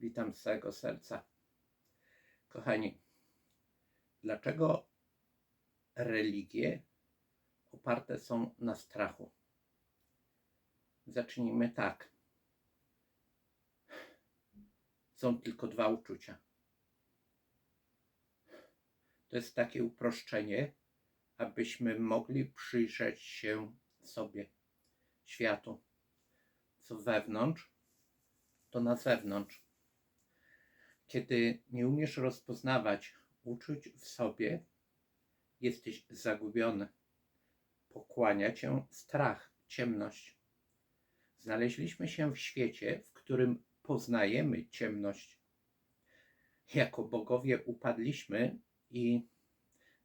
Witam z całego serca. Kochani, dlaczego religie oparte są na strachu? Zacznijmy tak. Są tylko dwa uczucia. To jest takie uproszczenie, abyśmy mogli przyjrzeć się sobie, światu, co wewnątrz, to na zewnątrz. Kiedy nie umiesz rozpoznawać uczuć w sobie, jesteś zagubiony. Pokłania cię strach, ciemność. Znaleźliśmy się w świecie, w którym poznajemy ciemność. Jako bogowie upadliśmy i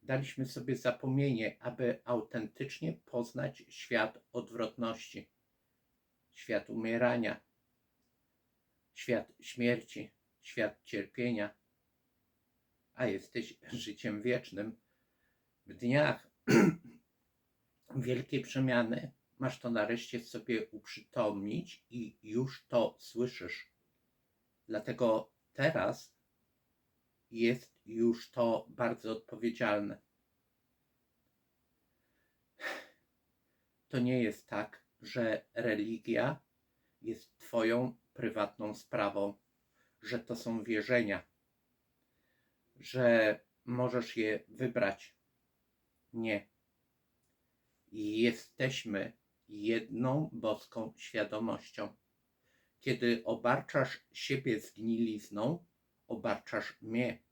daliśmy sobie zapomnienie, aby autentycznie poznać świat odwrotności, świat umierania, świat śmierci, świat cierpienia, a jesteś życiem wiecznym. W dniach wielkiej przemiany masz to nareszcie sobie uprzytomnić i już to słyszysz. Dlatego teraz jest już to bardzo odpowiedzialne. To nie jest tak, że religia jest Twoją prywatną sprawą, że to są wierzenia, że możesz je wybrać. Nie. Jesteśmy jedną boską świadomością. Kiedy obarczasz siebie zgnilizną, obarczasz mnie.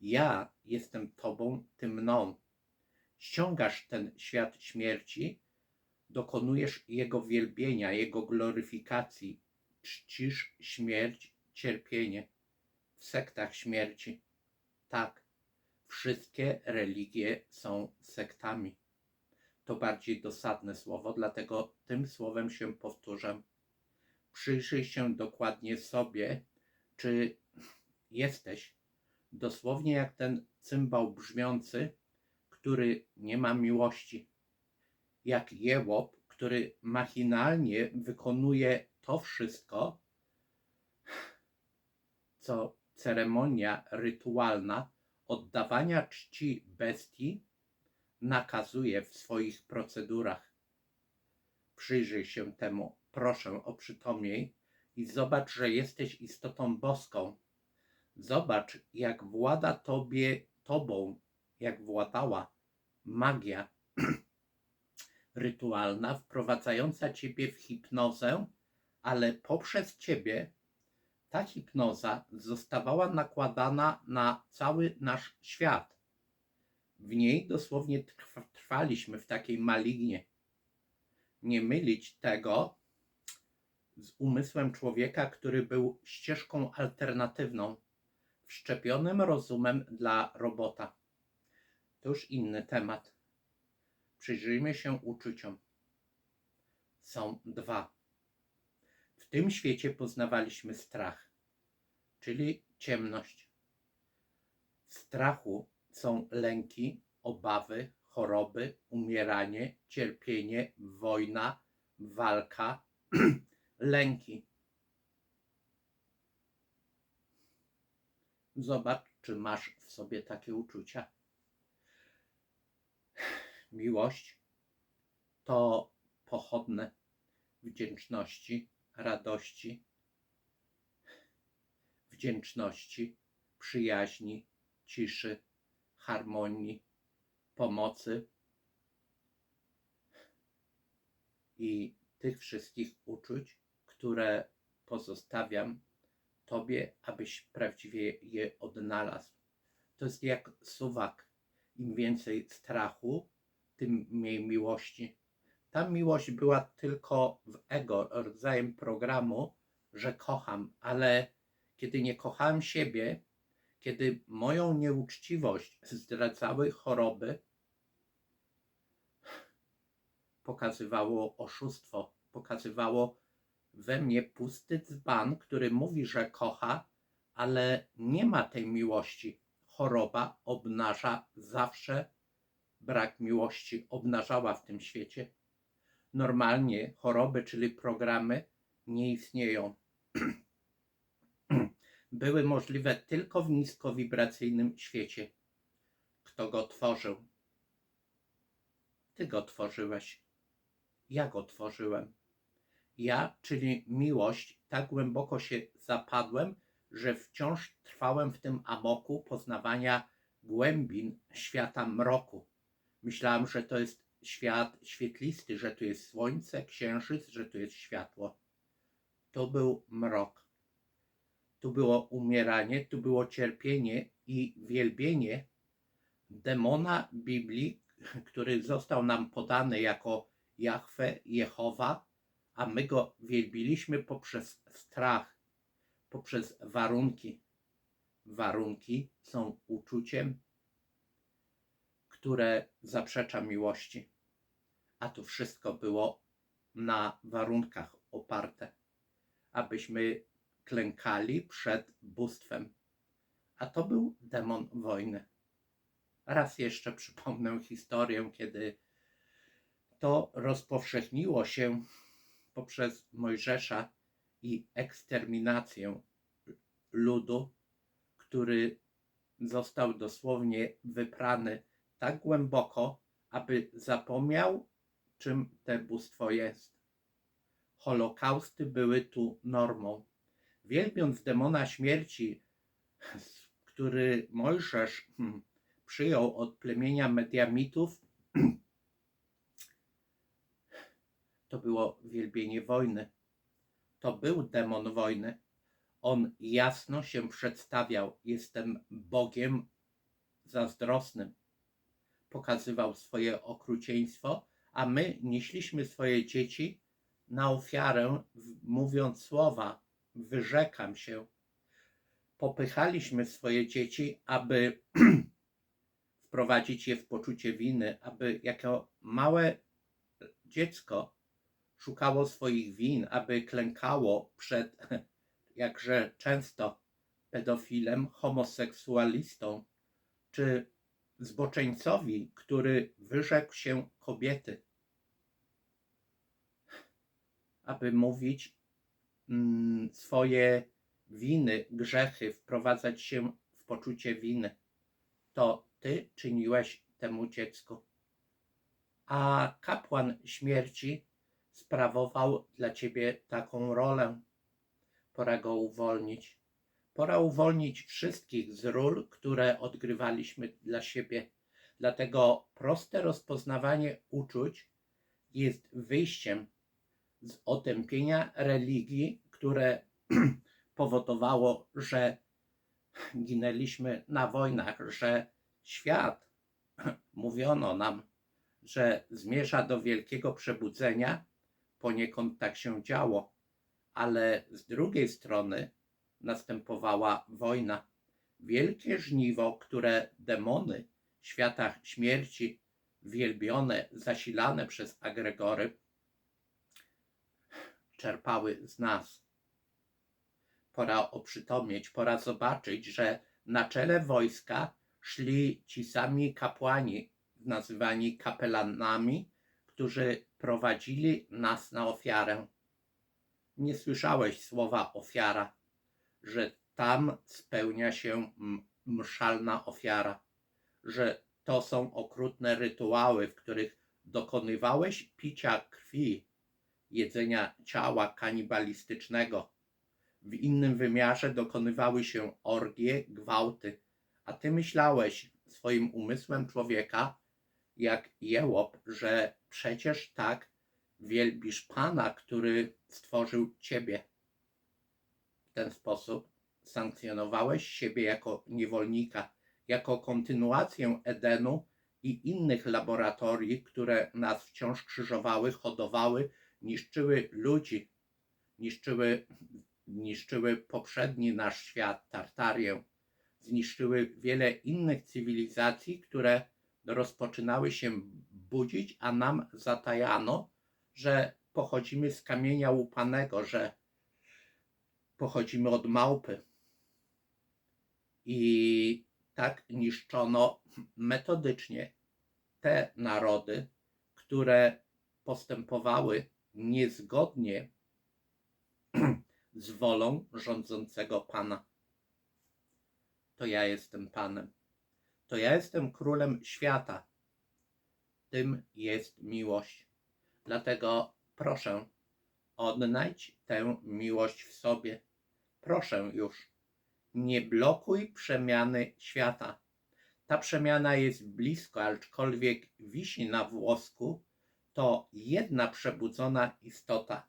Ja jestem Tobą, Ty mną. Ściągasz ten świat śmierci, dokonujesz Jego wielbienia, Jego gloryfikacji, czcisz śmierć, cierpienie w sektach śmierci. Tak, wszystkie religie są sektami. To bardziej dosadne słowo, dlatego tym słowem się powtórzę. Przyjrzyj się dokładnie sobie, czy jesteś dosłownie jak ten cymbał brzmiący, który nie ma miłości, jak jełop, który machinalnie wykonuje to wszystko, co ceremonia rytualna oddawania czci bestii nakazuje w swoich procedurach. Przyjrzyj się temu, proszę oprzytomnij i zobacz, że jesteś istotą boską. Zobacz, jak włada tobie, tobą, jak władała magia rytualna, wprowadzająca ciebie w hipnozę, ale poprzez ciebie ta hipnoza zostawała nakładana na cały nasz świat. W niej dosłownie trwa, trwaliśmy w takiej malignie. Nie mylić tego z umysłem człowieka, który był ścieżką alternatywną, wszczepionym rozumem dla robota. To już inny temat. Przyjrzyjmy się uczuciom. Są dwa. Tym świecie poznawaliśmy strach, czyli ciemność. W strachu są lęki, obawy, choroby, umieranie, cierpienie, wojna, walka, lęki. Zobacz, czy masz w sobie takie uczucia. Miłość to pochodne wdzięczności, radości, wdzięczności, przyjaźni, ciszy, harmonii, pomocy i tych wszystkich uczuć, które pozostawiam Tobie, abyś prawdziwie je odnalazł. To jest jak suwak. Im więcej strachu, tym mniej miłości. Ta miłość była tylko w ego, rodzajem programu, że kocham, ale kiedy nie kochałem siebie, kiedy moją nieuczciwość zdradzały choroby, pokazywało oszustwo, pokazywało we mnie pusty dzban, który mówi, że kocha, ale nie ma tej miłości. Choroba obnaża zawsze brak miłości, obnażała w tym świecie. Normalnie choroby, czyli programy, nie istnieją. były możliwe tylko w niskowibracyjnym świecie. Kto go tworzył? Ty go tworzyłeś. Ja go tworzyłem. Ja, czyli miłość, tak głęboko się zapadłem, że wciąż trwałem w tym amoku poznawania głębin świata mroku. Myślałem, że to jest świat świetlisty, że tu jest słońce, księżyc, że tu jest światło. To był mrok. Tu było umieranie, tu było cierpienie i wielbienie demona Biblii, który został nam podany jako Jahwe, Jehowa, a my go wielbiliśmy poprzez strach, poprzez warunki. Warunki są uczuciem, które zaprzecza miłości. A tu wszystko było na warunkach oparte, abyśmy klękali przed bóstwem. A to był demon wojny. Raz jeszcze przypomnę historię, kiedy to rozpowszechniło się poprzez Mojżesza i eksterminację ludu, który został dosłownie wyprany tak głęboko, aby zapomniał, czym te bóstwo jest. Holokausty były tu normą. Wielbiąc demona śmierci, który Mojżesz hmm, przyjął od plemienia Mediamitów, to było wielbienie wojny. To był demon wojny. On jasno się przedstawiał: Jestem Bogiem zazdrosnym. Pokazywał swoje okrucieństwo, a my nieśliśmy swoje dzieci na ofiarę, mówiąc słowa: Wyrzekam się. Popychaliśmy swoje dzieci, aby wprowadzić je w poczucie winy, aby jako małe dziecko szukało swoich win, aby klękało przed jakże często pedofilem, homoseksualistą czy zboczeńcowi, który wyrzekł się kobiety, aby mówić mm, swoje winy, grzechy, wprowadzać się w poczucie winy. To ty czyniłeś temu dziecku. A kapłan śmierci sprawował dla ciebie taką rolę. Pora go uwolnić. Pora uwolnić wszystkich z ról, które odgrywaliśmy dla siebie. Dlatego proste rozpoznawanie uczuć jest wyjściem z otępienia religii, które powodowało, że ginęliśmy na wojnach, że świat, mówiono nam, że zmierza do wielkiego przebudzenia, poniekąd tak się działo, ale z drugiej strony następowała wojna. Wielkie żniwo, które demony świata śmierci, wielbione, zasilane przez agregory, czerpały z nas. Pora oprzytomnieć, pora zobaczyć, że na czele wojska szli ci sami kapłani, nazywani kapelanami, którzy prowadzili nas na ofiarę. Nie słyszałeś słowa ofiara, że tam spełnia się mszalna ofiara, że to są okrutne rytuały, w których dokonywałeś picia krwi, jedzenia ciała kanibalistycznego. W innym wymiarze dokonywały się orgie, gwałty, a ty myślałeś swoim umysłem człowieka, jak jełop, że przecież tak wielbisz Pana, który stworzył ciebie. Ten sposób sankcjonowałeś siebie jako niewolnika, jako kontynuację Edenu i innych laboratorii, które nas wciąż krzyżowały, hodowały, niszczyły ludzi, niszczyły, niszczyły poprzedni nasz świat, Tartarię, zniszczyły wiele innych cywilizacji, które rozpoczynały się budzić, a nam zatajano, że pochodzimy z kamienia łupanego, że pochodzimy od małpy. I tak niszczono metodycznie te narody, które postępowały niezgodnie z wolą rządzącego Pana. to ja jestem Panem. To ja jestem królem świata. Tym jest miłość. Dlatego proszę, odnajdź tę miłość w sobie. Proszę już, nie blokuj przemiany świata. Ta przemiana jest blisko, aczkolwiek wisi na włosku, to jedna przebudzona istota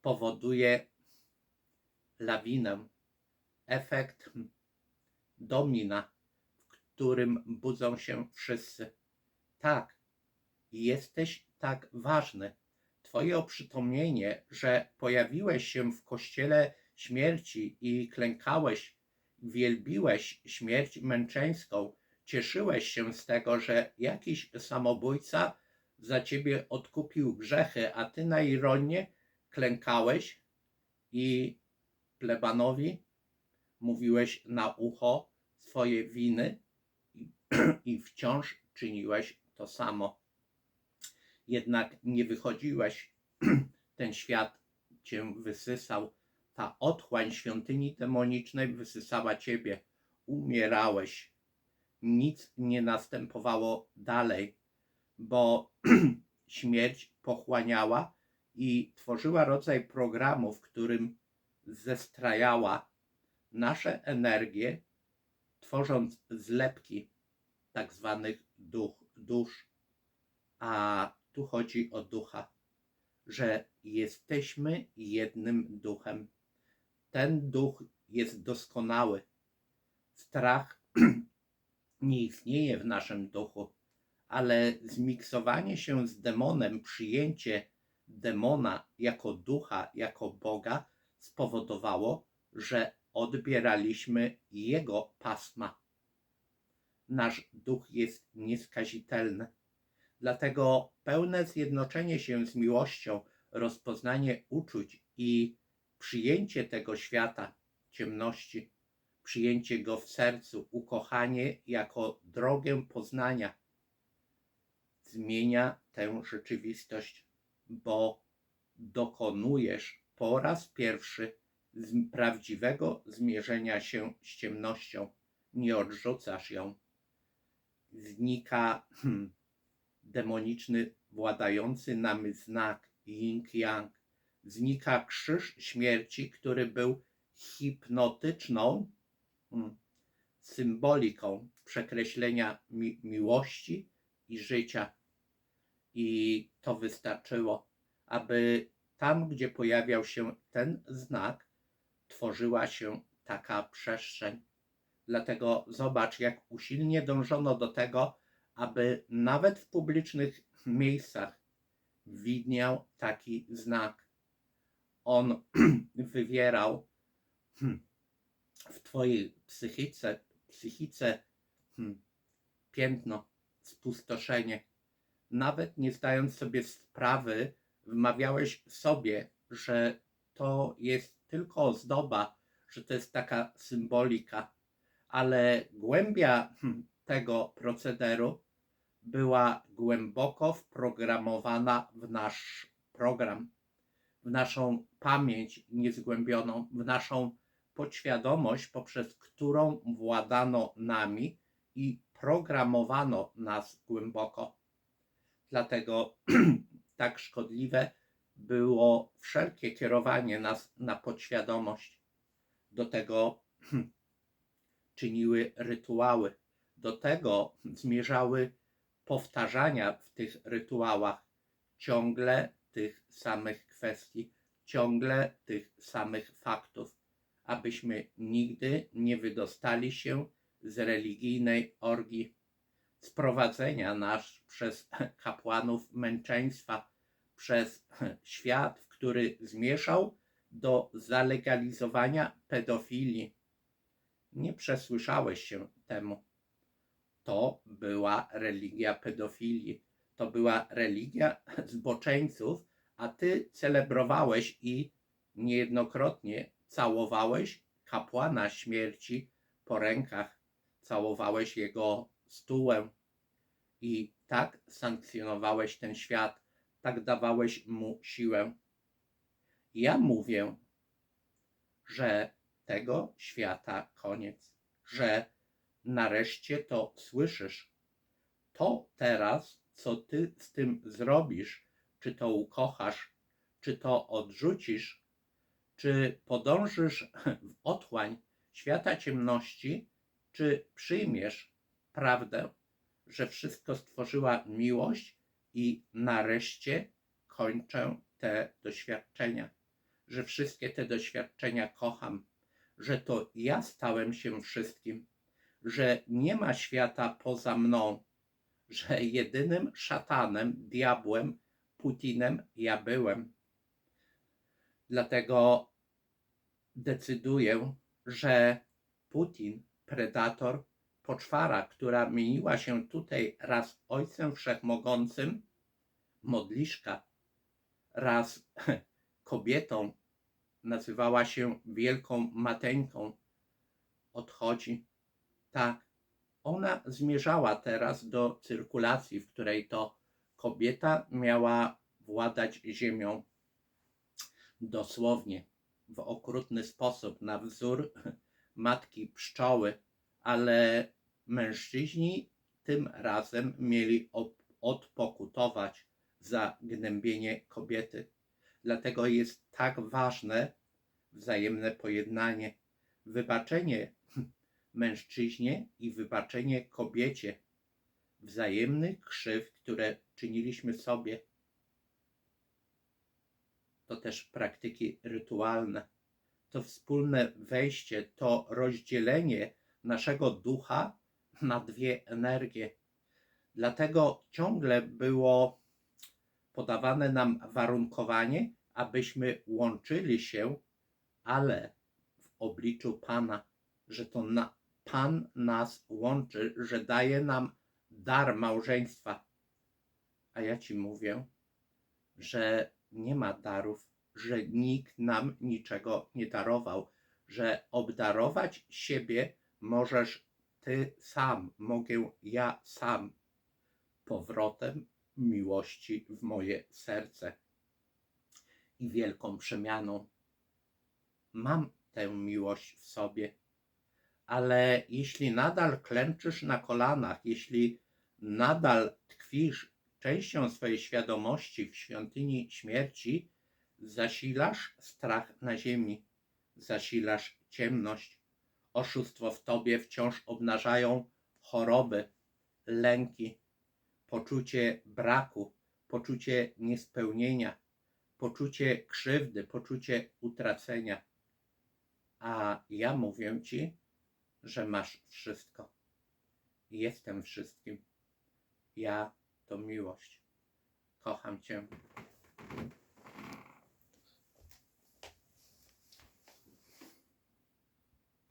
powoduje lawinę, efekt domina, w którym budzą się wszyscy. Tak, jesteś tak ważny. Twoje oprzytomnienie, że pojawiłeś się w kościele śmierci i klękałeś, wielbiłeś śmierć męczeńską, cieszyłeś się z tego, że jakiś samobójca za ciebie odkupił grzechy, a ty na ironię klękałeś i plebanowi mówiłeś na ucho swoje winy i, i wciąż czyniłeś to samo. Jednak nie wychodziłeś, ten świat cię wysysał, ta otchłań świątyni demonicznej wysysała ciebie, umierałeś. Nic nie następowało dalej, bo śmierć pochłaniała i tworzyła rodzaj programu, w którym zestrajała nasze energie, tworząc zlepki tak zwanych duch, dusz. A tu chodzi o ducha, że jesteśmy jednym duchem. Ten duch jest doskonały. Strach nie istnieje w naszym duchu, ale zmiksowanie się z demonem, przyjęcie demona jako ducha, jako Boga spowodowało, że odbieraliśmy jego pasma. Nasz duch jest nieskazitelny. Dlatego pełne zjednoczenie się z miłością, rozpoznanie uczuć i przyjęcie tego świata ciemności, przyjęcie go w sercu, ukochanie jako drogę poznania zmienia tę rzeczywistość, bo dokonujesz po raz pierwszy prawdziwego zmierzenia się z ciemnością. Nie odrzucasz ją. Znika hmm, demoniczny, władający nami znak yin-yang. Znika krzyż śmierci, który był hipnotyczną hmm, symboliką przekreślenia mi miłości i życia. I to wystarczyło, aby tam, gdzie pojawiał się ten znak, tworzyła się taka przestrzeń. Dlatego zobacz, jak usilnie dążono do tego, aby nawet w publicznych miejscach widniał taki znak. On wywierał hmm, w Twojej psychice, psychice hmm, piętno, spustoszenie. Nawet nie zdając sobie sprawy, wmawiałeś sobie, że to jest tylko ozdoba, że to jest taka symbolika, ale głębia hmm, tego procederu była głęboko wprogramowana w nasz program, w naszą pamięć niezgłębioną, w naszą podświadomość, poprzez którą władano nami i programowano nas głęboko. Dlatego tak szkodliwe było wszelkie kierowanie nas na podświadomość. Do tego czyniły rytuały. Do tego zmierzały powtarzania w tych rytuałach ciągle tych samych kwestii, ciągle tych samych faktów, abyśmy nigdy nie wydostali się z religijnej orgii, sprowadzenia nas przez kapłanów męczeństwa, przez świat, który zmieszał do zalegalizowania pedofilii. Nie przesłyszałeś się temu. To była religia pedofilii. To była religia zboczeńców, a ty celebrowałeś i niejednokrotnie całowałeś kapłana śmierci po rękach, całowałeś jego stółę i tak sankcjonowałeś ten świat, tak dawałeś mu siłę. Ja mówię, że tego świata koniec, że nareszcie to słyszysz. To teraz, co ty z tym zrobisz, czy to ukochasz, czy to odrzucisz, czy podążysz w otchłań świata ciemności, czy przyjmiesz prawdę, że wszystko stworzyła miłość i nareszcie kończę te doświadczenia, że wszystkie te doświadczenia kocham, że to ja stałem się wszystkim, że nie ma świata poza mną, że jedynym szatanem, diabłem, Putinem ja byłem. Dlatego decyduję, że Putin, predator, poczwara, która mieniła się tutaj raz Ojcem Wszechmogącym, modliszka, raz kobietą, nazywała się Wielką Mateńką, odchodzi. Tak, ona zmierzała teraz do cyrkulacji, w której to kobieta miała władać ziemią dosłownie w okrutny sposób, na wzór matki pszczoły, ale mężczyźni tym razem mieli odpokutować za gnębienie kobiety. Dlatego jest tak ważne wzajemne pojednanie, wybaczenie mężczyźnie i wybaczenie kobiecie wzajemnych krzywd, które czyniliśmy sobie. To też praktyki rytualne. To wspólne wejście, to rozdzielenie naszego ducha na dwie energie. Dlatego ciągle było podawane nam warunkowanie, abyśmy łączyli się, ale w obliczu Pana, że to na, Pan nas łączy, że daje nam dar małżeństwa. A ja ci mówię, że nie ma darów, że nikt nam niczego nie darował, że obdarować siebie możesz ty sam, mogę ja sam powrotem miłości w moje serce i wielką przemianą. Mam tę miłość w sobie, ale jeśli nadal klęczysz na kolanach, jeśli nadal tkwisz częścią swojej świadomości w świątyni śmierci, zasilasz strach na ziemi, zasilasz ciemność. Oszustwo w tobie wciąż obnażają choroby, lęki, poczucie braku, poczucie niespełnienia, poczucie krzywdy, poczucie utracenia. A ja mówię ci, że masz wszystko. Jestem wszystkim ja to miłość. Kocham Cię.